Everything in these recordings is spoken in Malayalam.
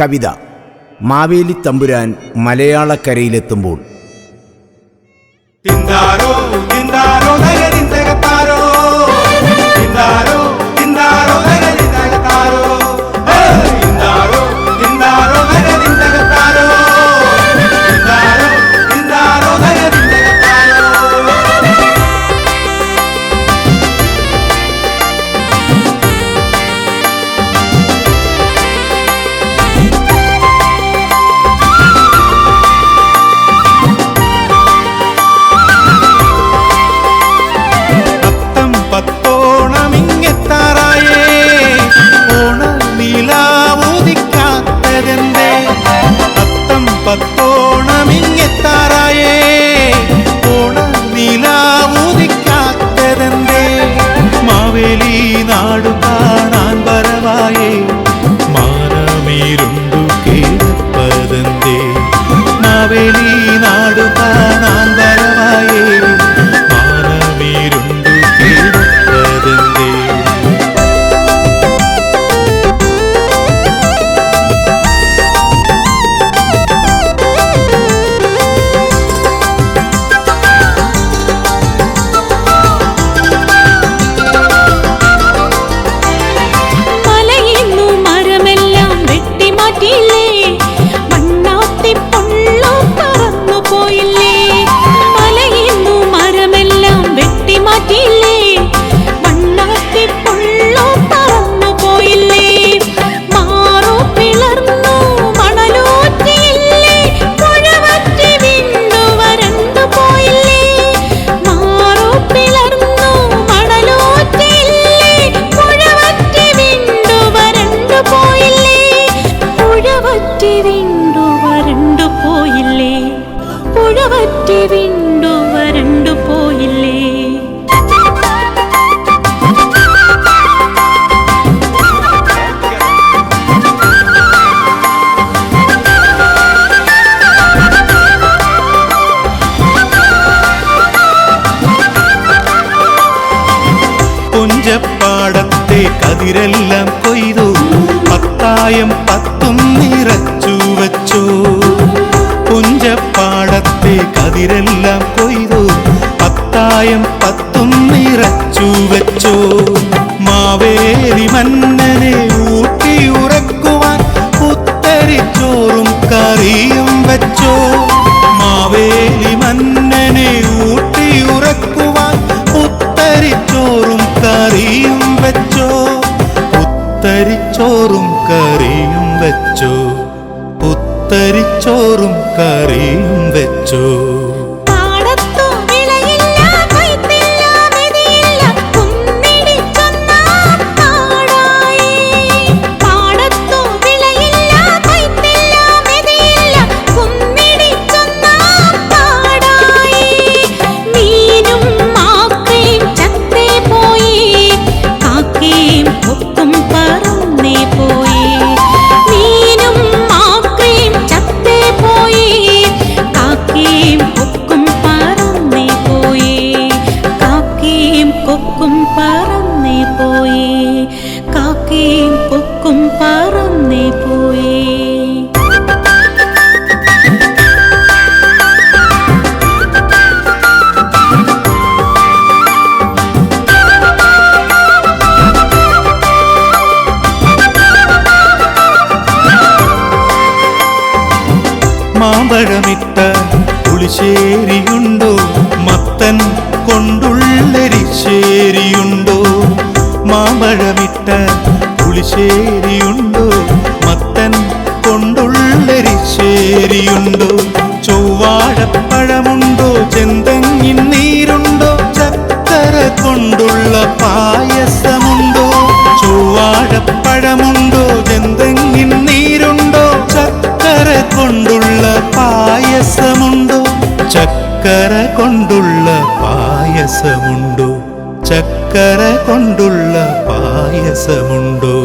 കവിത മാവേലി തമ്പുരാൻ മലയാളക്കരയിലെത്തുമ്പോൾ. തിന്താരോ തിന്താരോ തിന്താരോ ചുറ്റി പോയില്ലേ? കൊഞ്ചപ്പാടത്തെ കതിരെല്ലാം കൊയ്തു പത്തായം പത്ത് പേരെല്ലാം കൊയ്തു പത്തായം പത്തും നിറച്ചു വെച്ചോ മാവേലി മന്നനെ ഊട്ടി ഉറക്കുവാൻ പുത്തരിച്ചോറും കറിയും വെച്ചോ മാവേലി മന്നനെ ഊട്ടി ഉറക്കുവാൻ പുത്തരിച്ചോറും കറിയും വെച്ചോ പുത്തരിച്ചോറും കറിയും വെച്ചോ പുത്തരിച്ചോറും കറിയും വെച്ചോ ചക്കര കൊണ്ടുള്ള പായസമുണ്ടോ?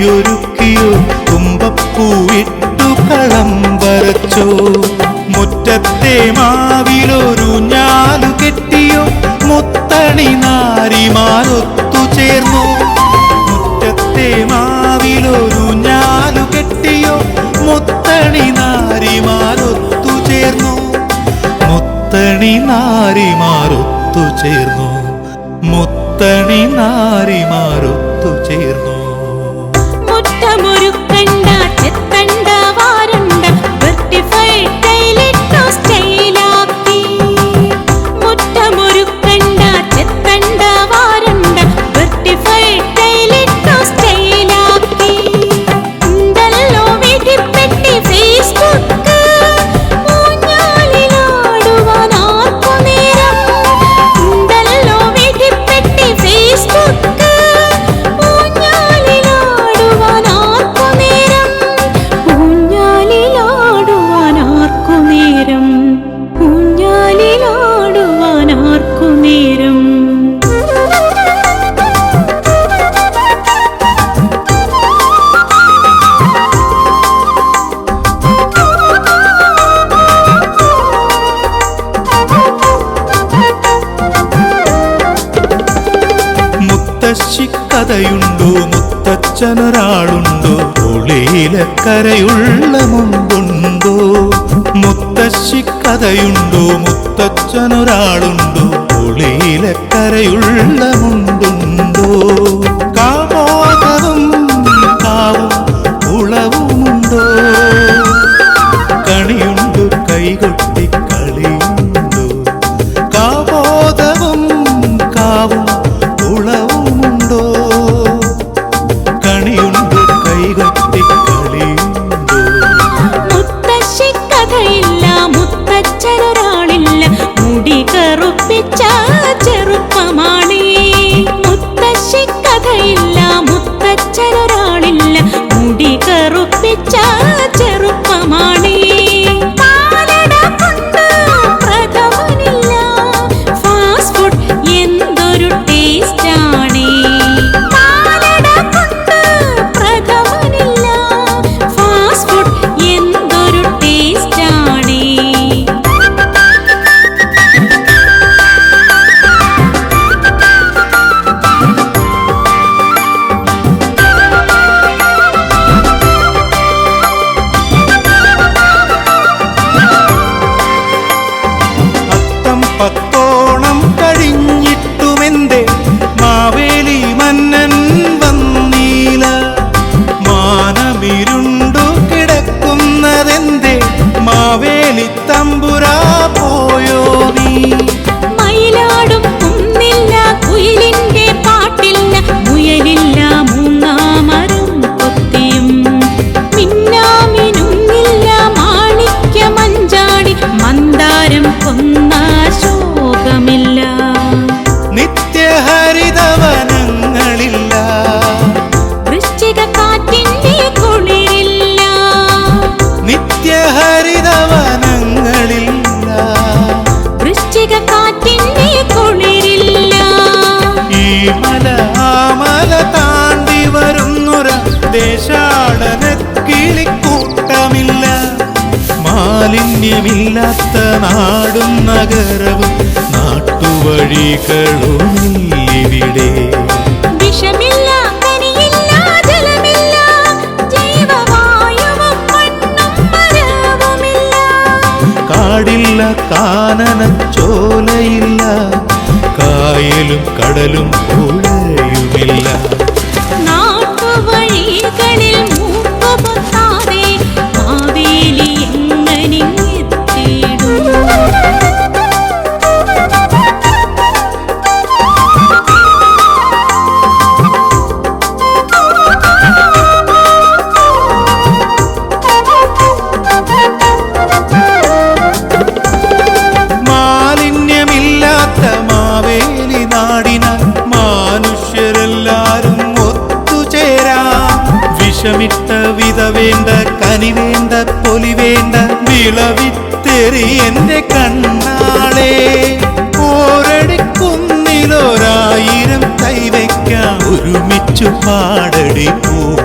വഴിയൊരുക്കിയോ കുമ്പപ്പൂവിട്ടു കളം വരച്ചോ? മുറ്റത്തെ മാവിലൊരു ഞാലു കെട്ടിയോ? മുത്തണി നാരിമാരൊത്തു ചേർന്നു? മുറ്റത്തെ മാവിലൊരു ഞാലു കെട്ടിയോ? മുത്തണി നാരിമാരൊത്തു ചേർന്നു? മുത്തണി നാരിമാരൊത്തു ചേർന്നു? മുത്തണി നാരിമാരൊത്തു ചേർന്നു? முகமுரு കഥയുണ്ടോ? മുത്തച്ഛനൊരാളുണ്ടോ? ഒളിയിലക്കരയുള്ള മുമ്പുണ്ടോ? മുത്തശ്ശി കഥയുണ്ടോ? മുത്തച്ഛനൊരാളുണ്ടോ? ഒളിയിലക്കരയുള്ള മുമ്പുണ്ടോ? മാലിന്യമില്ലാത്ത നാടും നഗരവും നാട്ടുവഴികളും ഇവിടെ. കാടില്ല കാനന ചോലയില്ല കായലും കടലും പുഴയുമില്ല. നാട്ടുവഴികളിൽ ഒരുമിച്ചു പാടടി പൂക്കുയിലേ